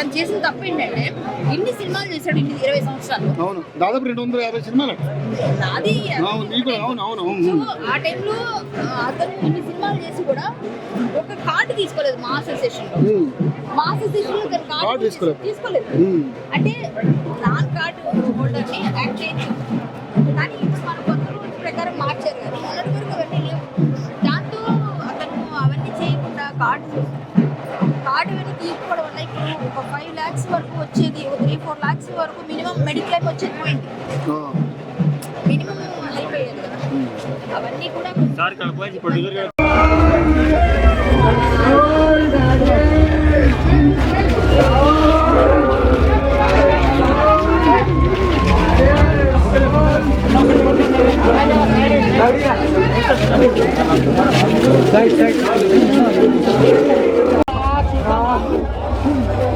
తను చేసిన తప్పు ఏంటంటే ఇన్ని సినిమాలు చేశాడు ఇన్ని ఇరవై సంవత్సరాలు. అవును. దాదాపు రెండు వందల యాభై సినిమాలు నాది అవును నీకు అవును అవును ఆ టైంలో అతను ఇన్ని సినిమాలు చేసి కూడా ఒక కార్డు తీసుకోలేదు మా అసోసియేషన్లో మా అసోసియేషన్లో తను కార్డు తీసుకోలేదు. తీసుకోలేదు. అంటే నాన్ కార్డు హోల్డర్ని యాక్ట్ చేయొచ్చు కానీ ఇప్పుడు మన కొత్త రూల్స్ ప్రకారం మార్చారు కదా. మొన్నటి వరకు అవన్నీ లేవు. దాంతో అతను అవన్నీ చేయకుండా కార్డు కార్డు అవన్నీ తీసుకోవడం వల్ల ఇప్పుడు ఒక ఫైవ్ ల్యాక్స్ వరకు వచ్చేది. ఒక త్రీ ఫోర్ ల్యాక్స్ వరకు మినిమం మెడిక్లైమ్ వచ్చేది పోయింది. మినిమం అయిపోయేది కదా. అవన్నీ కూడా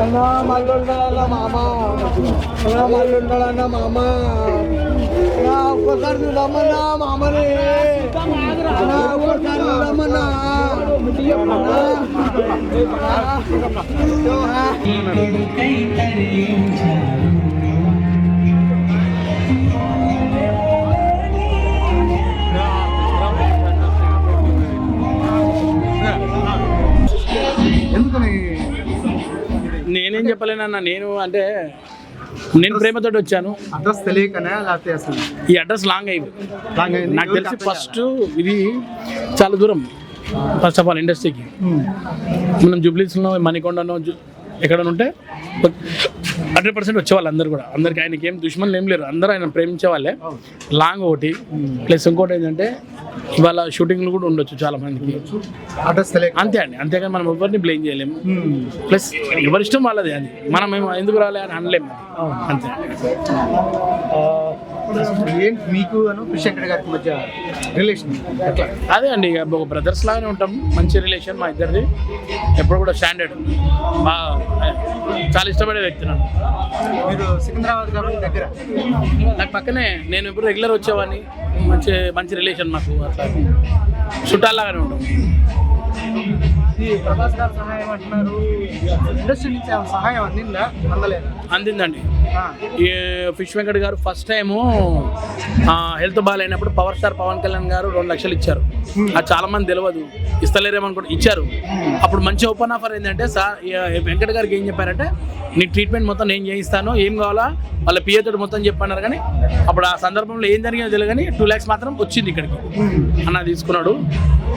అన్న మళ్ళీ ఉండాలన్న మామ అన్న మళ్ళీ ఉండాలన్న మామ అన్న ఒక్కసారి చూద్దామన్నా మామని అన్న ఒక్కసారి చూద్దామన్నా ఎందుకని నేనేం చెప్పలేనన్న నేను అంటే నేను ప్రేమతోటి వచ్చాను. అడ్రస్ తెలియకనే ఈ అడ్రస్ లాంగ్ అయింది. నాకు తెలిసి ఫస్ట్ ఇది చాలా దూరం. ఫస్ట్ ఆఫ్ ఆల్ ఇండస్ట్రీకి మనం జూబ్లీస్లో మణికొండనో ఎక్కడ ఉంటే హండ్రెడ్ పర్సెంట్ వచ్చేవాళ్ళు అందరు కూడా. అందరికి ఆయనకి ఏం దుష్మన్లు ఏం లేరు. అందరూ ఆయన ప్రేమించే వాళ్ళే లాంగ్ ఒకటి. ప్లస్ ఇంకోటి ఏంటంటే ఇవాళ షూటింగ్లు కూడా ఉండొచ్చు చాలా మందికి. అంతే అండి. అంతేగాని మనం ఎవరిని బ్లేమ్ చేయలేము ప్లస్ ఎవరిష్టం వాళ్ళది అది. మనం ఎందుకు రాలే అని అనలేము అంతే. ఏంటి మీకు అను కృష్ణంకర్ గారికి మధ్య రిలేషన్ ఎట్లా అదే అండి ఇక ఒక బ్రదర్స్ లాగానే ఉంటాం మంచి రిలేషన్ మా ఇద్దరిది. ఎప్పుడు కూడా స్టాండర్డ్ బాగా చాలా ఇష్టపడే వ్యక్తి నన్ను. మీరు సికింద్రాబాద్ కాబట్టి దగ్గర? నాకు పక్కనే నేను ఎప్పుడు రెగ్యులర్ వచ్చేవాడిని. మంచి మంచి రిలేషన్ మాకు అట్లా. చుట్టాలాగానే ఉంటాం. ఈ ప్రభాస్ గారు సహాయం అంటున్నారు. ఇండస్ట్రీ నుంచి ఏమైనా సహాయం అందిందా? అందలేదు? అందిందండి. ఈ fish Venkat garu first time health బాగాలేనప్పుడు పవర్ స్టార్ పవన్ కళ్యాణ్ గారు రెండు లక్షలు ఇచ్చారు. అది చాలా మంది తెలియదు. ఇస్తలేరేమనుకుంటే ఇచ్చారు. అప్పుడు మంచి ఓపెన్ ఆఫర్ ఏంటంటే సార్ వెంకట్ గారికి ఏం చెప్పారంటే నీ ట్రీట్మెంట్ మొత్తం నేను చేయిస్తాను ఏం కావాలా? వాళ్ళ పిఏ తోటి మొత్తం చెప్పన్నారు కానీ అప్పుడు ఆ సందర్భంలో ఏం జరిగిందో తెలియదు కానీ టూ ల్యాక్స్ మాత్రం వచ్చింది ఇక్కడికి అన్న తీసుకున్నాడు.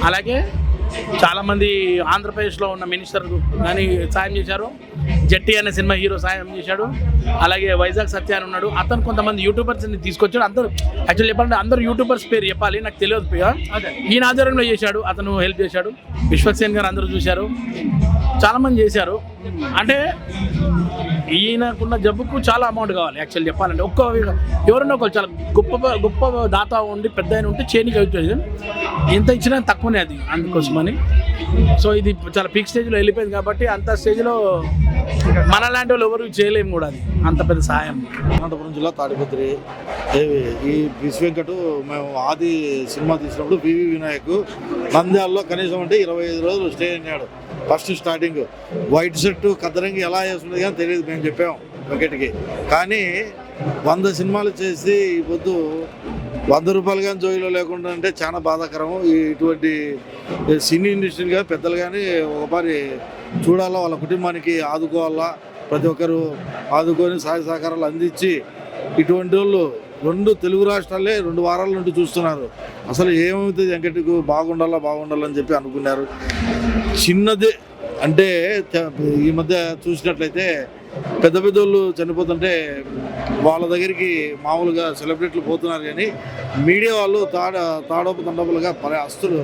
అలాగే చాలామంది ఆంధ్రప్రదేశ్లో ఉన్న మినిస్టర్ కానీ సాయం చేశారు. జట్టి అనే సినిమా హీరో సాయం చేశాడు. అలాగే వైజాగ్ సత్య అని ఉన్నాడు. అతను కొంతమంది యూట్యూబర్స్ని తీసుకొచ్చాడు. అందరూ యాక్చువల్లీ చెప్పాలంటే అందరూ యూట్యూబర్స్ పేరు చెప్పాలి నాకు తెలియదు పిగా ఈయన ఆధ్వర్యంలో చేశాడు అతను హెల్ప్ చేశాడు. విశ్వక్సేన్ గారు అందరూ చూశారు. చాలా మంది చేశారు. అంటే ఈయనకున్న జబ్బుకు చాలా అమౌంట్ కావాలి. యాక్చువల్ చెప్పాలంటే ఒక్క ఎవరన్నా ఒకరు చాలా గొప్ప గొప్ప దాత ఉండి పెద్ద ఆయన ఉంటే చేయనికి అవుతుంది ఎంత ఇచ్చినా తక్కువనే అది అందుకోసమని. సో ఇది చాలా పీక్ స్టేజ్లో వెళ్ళిపోయింది కాబట్టి అంత స్టేజ్లో మన లాంటి వాళ్ళు ఎవరు చేయలేము కూడా అది. అంత పెద్ద సహాయం అనంతపురం జిల్లా తాడిపత్రి. ఈ విశ్వ వెంకటు మేము ఆది సినిమా తీసినప్పుడు వివి వినాయక్ నంద్యాలలో కనీసం అంటే ఇరవై ఐదు రోజులు స్టే అయినాడు ఫస్ట్ స్టార్టింగ్ వైట్ షర్టు కద్దరంగి ఎలా వేసుకునేది కానీ తెలియదు మేము చెప్పాం వెంకట్కి. కానీ వంద సినిమాలు చేసి ఈ పొద్దు వంద రూపాయలు కానీ జోయిలో లేకుండా అంటే చాలా బాధాకరం. ఈ ఇటువంటి సినీ ఇండస్ట్రీని కానీ పెద్దలు కానీ ఒకసారి చూడాలా వాళ్ళ కుటుంబానికి ఆదుకోవాలా ప్రతి ఒక్కరు ఆదుకొని సహాయ సహకారాలు అందించి ఇటువంటి వాళ్ళు రెండు తెలుగు రాష్ట్రాలే రెండు వారాల నుండి చూస్తున్నారు. అసలు ఏమవుతుంది వెంకటకు బాగుండాలా బాగుండాలని చెప్పి అనుకున్నారు. చిన్నది అంటే ఈ మధ్య చూసినట్లయితే పెద్ద పెద్దోళ్ళు చనిపోతుంటే వాళ్ళ దగ్గరికి మామూలుగా సెలబ్రిటీలు పోతున్నారు కానీ మీడియా వాళ్ళు తాడ తాడోపు తండోపులుగా పరే అస్తులు.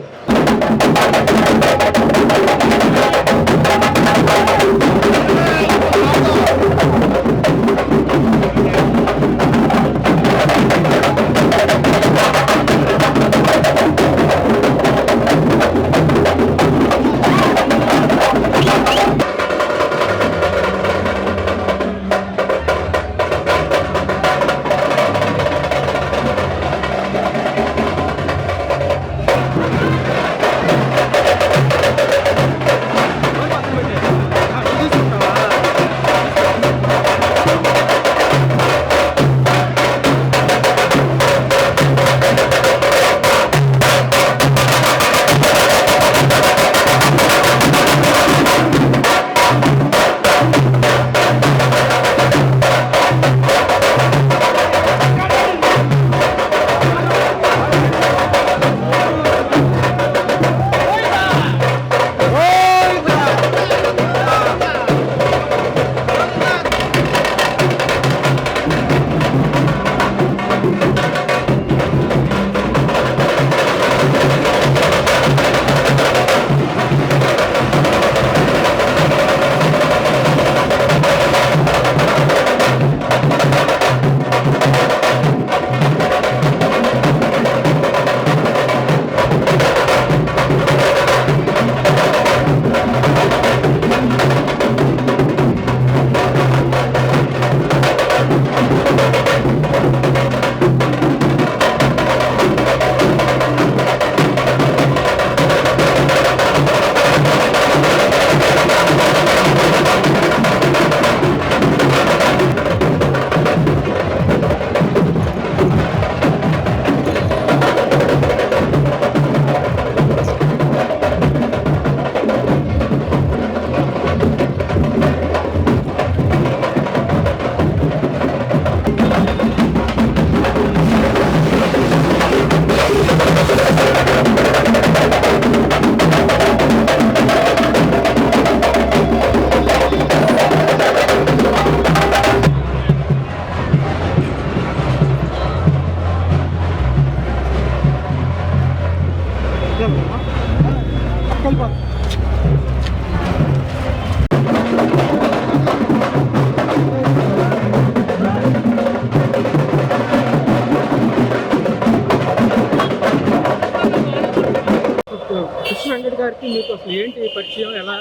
గారికి మీకు అసలు ఏంటి పరిచయం? ఎలా?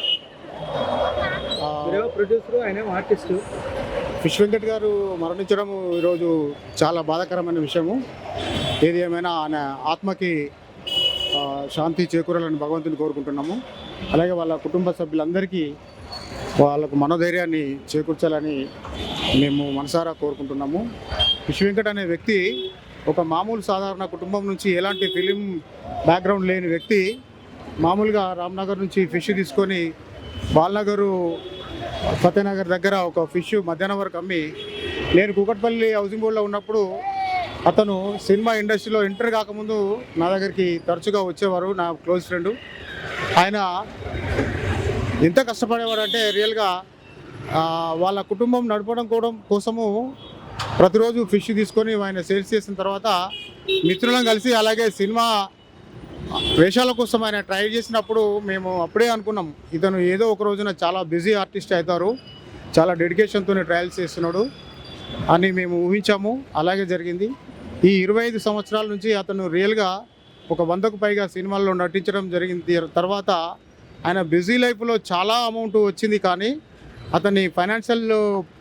ప్రొడ్యూసర్ ఆయనేమో ఆర్టిస్టు. ఫిష్ వెంకట్ గారు మరణించడం ఈరోజు చాలా బాధాకరమైన విషయము. ఏది ఏమైనా ఆయన ఆత్మకి శాంతి చేకూరాలని భగవంతుని కోరుకుంటున్నాము. అలాగే వాళ్ళ కుటుంబ సభ్యులందరికీ వాళ్ళకు మనోధైర్యాన్ని చేకూర్చాలని మేము మనసారా కోరుకుంటున్నాము. ఫిష్ వెంకట్ అనే వ్యక్తి ఒక మామూలు సాధారణ కుటుంబం నుంచి ఎలాంటి ఫిలిం బ్యాక్గ్రౌండ్ లేని వ్యక్తి మామూలుగా రామ్నగర్ నుంచి ఫిష్ తీసుకొని బాలనగరు ఫతేనగర్ దగ్గర ఒక ఫిష్ మధ్యాహ్నం వరకు అమ్మి నేను కూకట్పల్లి హౌసింగ్ బోర్డులో ఉన్నప్పుడు అతను సినిమా ఇండస్ట్రీలో ఎంటర్ కాకముందు నా దగ్గరికి తరచుగా వచ్చేవారు నా క్లోజ్ ఫ్రెండ్. ఆయన ఎంత కష్టపడేవాడు అంటే రియల్గా వాళ్ళ కుటుంబం నడపడం కూడా కోసము ప్రతిరోజు ఫిష్ తీసుకొని ఆయన సేల్స్ చేసిన తర్వాత మిత్రులను కలిసి అలాగే సినిమా వేషాల కోసం ఆయన ట్రై చేసినప్పుడు మేము అప్పుడే అనుకున్నాం ఇతను ఏదో ఒక రోజున చాలా బిజీ ఆర్టిస్ట్ అవుతారు చాలా డెడికేషన్తో ట్రయల్స్ చేస్తున్నాడు అని మేము ఊహించాము. అలాగే జరిగింది. ఈ ఇరవై ఐదు సంవత్సరాల నుంచి అతను రియల్గా ఒక వందకు పైగా సినిమాల్లో నటించడం జరిగింది. తర్వాత ఆయన బిజీ లైఫ్లో చాలా అమౌంట్ వచ్చింది కానీ అతని ఫైనాన్షియల్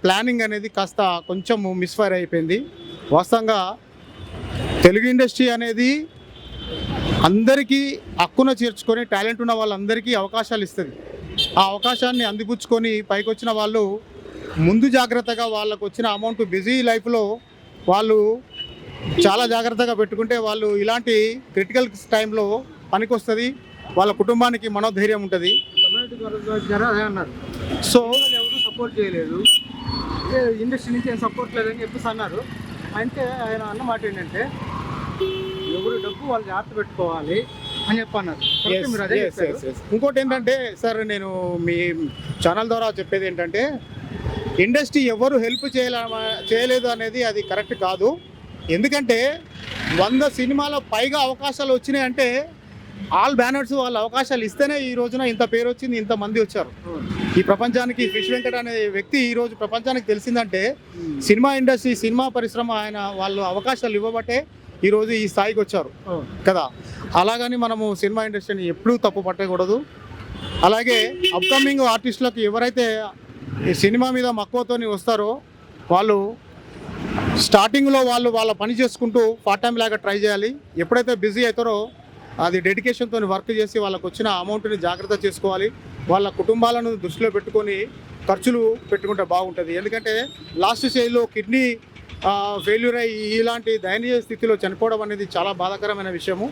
ప్లానింగ్ అనేది కాస్త కొంచెం మిస్ఫైర్ అయిపోయింది. వాస్తవంగా తెలుగు ఇండస్ట్రీ అనేది అందరికీ హక్కున చేర్చుకొని టాలెంట్ ఉన్న వాళ్ళందరికీ అవకాశాలు ఇస్తుంది. ఆ అవకాశాన్ని అందిపుచ్చుకొని పైకి వచ్చిన వాళ్ళు ముందు జాగ్రత్తగా వాళ్ళకు వచ్చిన అమౌంట్ బిజీ లైఫ్లో వాళ్ళు చాలా జాగ్రత్తగా పెట్టుకుంటే వాళ్ళు ఇలాంటి క్రిటికల్ టైంలో పనికొస్తుంది. వాళ్ళ కుటుంబానికి మనోధైర్యం ఉంటుంది. సో ఎవరు సపోర్ట్ చేయలేదు. ఇండస్ట్రీ నుంచి ఏం సపోర్ట్ లేదని చెప్పేసి అన్నారు. అంటే ఆయన అన్న మాట ఏంటంటే ఎవరు డబ్బు వాళ్ళు జాగ్రత్త పెట్టుకోవాలి అని చెప్పి అన్నారు కరెక్ట్ మీరు అదే Yes, చెప్పారు. yes, yes. ఇంకోటి ఏంటంటే సార్ నేను మీ ఛానల్ ద్వారా చెప్పేది ఏంటంటే ఇండస్ట్రీ ఎవరు హెల్ప్ చేయాల చేయలేదు అనేది అది కరెక్ట్ కాదు. ఎందుకంటే వంద సినిమాల పైగా అవకాశాలు వచ్చినాయి అంటే ఆల్ బ్యానర్స్ వాళ్ళ అవకాశాలు ఇస్తేనే ఈ రోజున ఇంత పేరు వచ్చింది ఇంత మంది వచ్చారు. ఈ ప్రపంచానికి ఫిష్ వెంకట్ అనే వ్యక్తి ఈ రోజు ప్రపంచానికి తెలిసిందంటే సినిమా ఇండస్ట్రీ సినిమా పరిశ్రమ ఆయన వాళ్ళు అవకాశాలు ఇవ్వబట్టే ఈ రోజు ఈ స్థాయికి వచ్చారు. కదా? అలాగని మనము సినిమా ఇండస్ట్రీని ఎప్పుడూ తప్పు పట్టకూడదు. అలాగే అప్కమింగ్ ఆర్టిస్టులకు ఎవరైతే ఈ సినిమా మీద మక్కువతోని వస్తారో వాళ్ళు స్టార్టింగ్లో వాళ్ళు వాళ్ళ పని చేసుకుంటూ పార్ట్ టైం లాగా ట్రై చేయాలి. ఎప్పుడైతే బిజీ అవుతారో అది డెడికేషన్తో వర్క్ చేసి వాళ్ళకు వచ్చిన అమౌంట్ని జాగ్రత్త చేసుకోవాలి. వాళ్ళ కుటుంబాలను దృష్టిలో పెట్టుకొని ఖర్చులు పెట్టుకుంటే బాగుంటుంది. ఎందుకంటే లాస్ట్ స్టేజ్లో కిడ్నీ ఫెయిల్యూర్ అయ్యి ఇలాంటి దయనీయ స్థితిలో చనిపోవడం అనేది చాలా బాధాకరమైన విషయము.